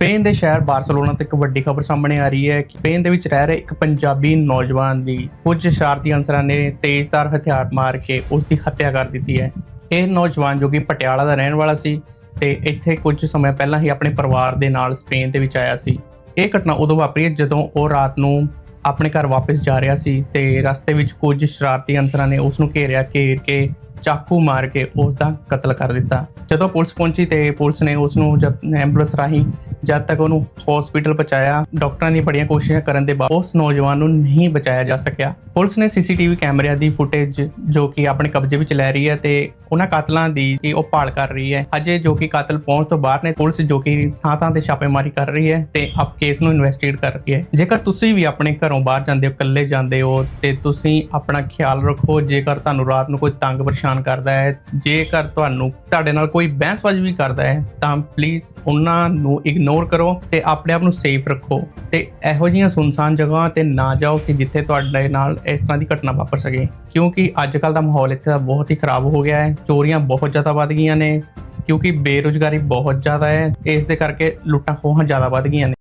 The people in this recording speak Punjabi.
ਸਪੇਨ ਦੇ ਸ਼ਹਿਰ ਬਾਰਸਲੋਨਾ ਤੋਂ ਇੱਕ ਵੱਡੀ ਖਬਰ ਸਾਹਮਣੇ ਆ ਰਹੀ ਹੈ ਕਿ ਸਪੇਨ ਦੇ ਵਿੱਚ ਰਹਿ ਰਹੇ ਇੱਕ ਪੰਜਾਬੀ ਨੌਜਵਾਨ ਦੀ ਕੁਝ ਸ਼ਰਾਰਤੀ ਅਨਸਰਾਂ ਨੇ ਤੇਜ਼ਧਾਰ ਹਥਿਆਰ ਮਾਰ ਕੇ ਉਸ ਦੀ ਹੱਤਿਆ ਕਰ ਦਿੱਤੀ ਹੈ। ਇਹ ਨੌਜਵਾਨ ਜੋ ਕਿ ਪਟਿਆਲਾ ਦਾ ਰਹਿਣ ਵਾਲਾ ਸੀ ਤੇ ਇੱਥੇ ਕੁਝ ਸਮਾਂ ਪਹਿਲਾਂ ਹੀ ਆਪਣੇ ਪਰਿਵਾਰ ਦੇ ਨਾਲ ਸਪੇਨ ਦੇ ਵਿੱਚ ਆਇਆ ਸੀ। ਇਹ ਘਟਨਾ ਉਦੋਂ ਵਾਪਰੀ ਹੈ ਜਦੋਂ ਉਹ ਰਾਤ ਨੂੰ ਆਪਣੇ ਘਰ ਵਾਪਸ ਜਾ ਰਿਹਾ ਸੀ ਤੇ ਰਸਤੇ ਵਿੱਚ ਕੁਝ ਸ਼ਰਾਰਤੀ ਅਨਸਰਾਂ ਨੇ ਉਸ ਨੂੰ ਘੇਰਿਆ, ਘੇਰ ਕੇ ਚਾਕੂ ਮਾਰ ਕੇ ਉਸ ਦਾ ਕਤਲ ਕਰ ਦਿੱਤਾ। ਜਦੋਂ ਪੁਲਿਸ ਪਹੁੰਚੀ ਤੇ ਪੁਲਿਸ ਨੇ ਉਸ ਨੂੰ ਜਦ ਐਂਬੂਲੈਂਸ ਰਾਹੀਂ ਜਦ ਤੱਕ ਉਹਨੂੰ ਹਸਪੀਟਲ ਪਹੁੰਚਾਇਆ, ਡਾਕਟਰਾਂ ਦੀਆਂ ਬੜੀਆਂ ਕੋਸ਼ਿਸ਼ਾਂ ਕਰਨ ਦੇ ਬਾਅਦ ਉਸ ਨੌਜਵਾਨ ਨੂੰ ਨਹੀਂ ਬਚਾਇਆ ਜਾ ਸਕਿਆ। ਪੁਲਿਸ ਨੇ ਸੀਸੀਟੀਵੀ ਕੈਮਰਿਆਂ ਦੀ ਫੁਟੇਜ ਜੋ ਕਿ ਆਪਣੇ ਕਬਜ਼ੇ ਵਿੱਚ ਲੈ ਰਹੀ ਹੈ ਤੇ ਉਹਨਾਂ ਕਾਤਲਾਂ ਦੀ ਕੀ ਉਹ ਭਾਲ ਕਰ ਰਹੀ ਹੈ। ਅਜੇ ਜੋ ਕਿ ਕਾਤਲ ਪਹੁੰਚ ਤੋਂ ਬਾਹਰ ਨੇ, ਪੁਲਿਸ ਜੋ ਕਿ ਥਾਂ ਥਾਂ ਤੇ ਛਾਪੇਮਾਰੀ ਕਰ ਰਹੀ ਹੈ ਤੇ ਆਪ ਕੇਸ ਨੂੰ ਇਨਵੈਸਟੀਗੇਟ ਕਰ ਰਹੀ ਹੈ। ਜੇਕਰ ਤੁਸੀਂ ਵੀ ਆਪਣੇ ਘਰੋਂ ਬਾਹਰ ਜਾਂਦੇ ਹੋ, ਇਕੱਲੇ ਜਾਂਦੇ ਹੋ ਤੇ ਤੁਸੀਂ ਆਪਣਾ ਖਿਆਲ ਰੱਖੋ, ਜੇਕਰ ਤੁਹਾਨੂੰ ਰਾਤ ਨੂੰ ਕੋਈ ਤੰਗ ਪਰੇਸ਼ਾਨ ਕਰਦਾ ਹੈ, ਜੇਕਰ ਤੁਹਾਨੂੰ ਤੁਹਾਡੇ ਨਾਲ ਕੋਈ ਬਹਿਸਬਾਜ਼ੀ ਵੀ ਕਰਦਾ ਹੈ, ਤਾਂ ਪਲੀਜ਼ ਉਹਨਾਂ ਨੂੰ ਇਗਨੋਰ ਇਗਨੋਰ ਕਰੋ ਤੇ ਆਪਣੇ ਆਪ ਨੂੰ ਸੇਫ ਰੱਖੋ ਤੇ ਇਹੋ ਜਿਹੀਆਂ ਸੁਨਸਾਨ ਜਗ੍ਹਾਵਾਂ ਤੇ ਨਾ ਜਾਓ ਕਿ ਜਿੱਥੇ ਤੁਹਾਡੇ ਨਾਲ ਇਸ ਤਰ੍ਹਾਂ ਦੀ ਘਟਨਾ ਵਾਪਰ ਸਕੇ। ਕਿਉਂਕਿ ਅੱਜ ਕੱਲ ਦਾ ਮਾਹੌਲ ਇੱਥੇ ਦਾ ਬਹੁਤ ਹੀ ਖਰਾਬ ਹੋ ਗਿਆ ਹੈ। ਚੋਰੀਆਂ ਬਹੁਤ ਜ਼ਿਆਦਾ ਵੱਧ ਗਈਆਂ ਨੇ, ਕਿਉਂਕਿ ਬੇਰੁਜ਼ਗਾਰੀ ਬਹੁਤ ਜ਼ਿਆਦਾ ਹੈ। ਇਸ ਦੇ ਕਰਕੇ ਲੁੱਟਾਂ ਖੋਹਾਂ ਜ਼ਿਆਦਾ ਵੱਧ ਗਈਆਂ ਨੇ।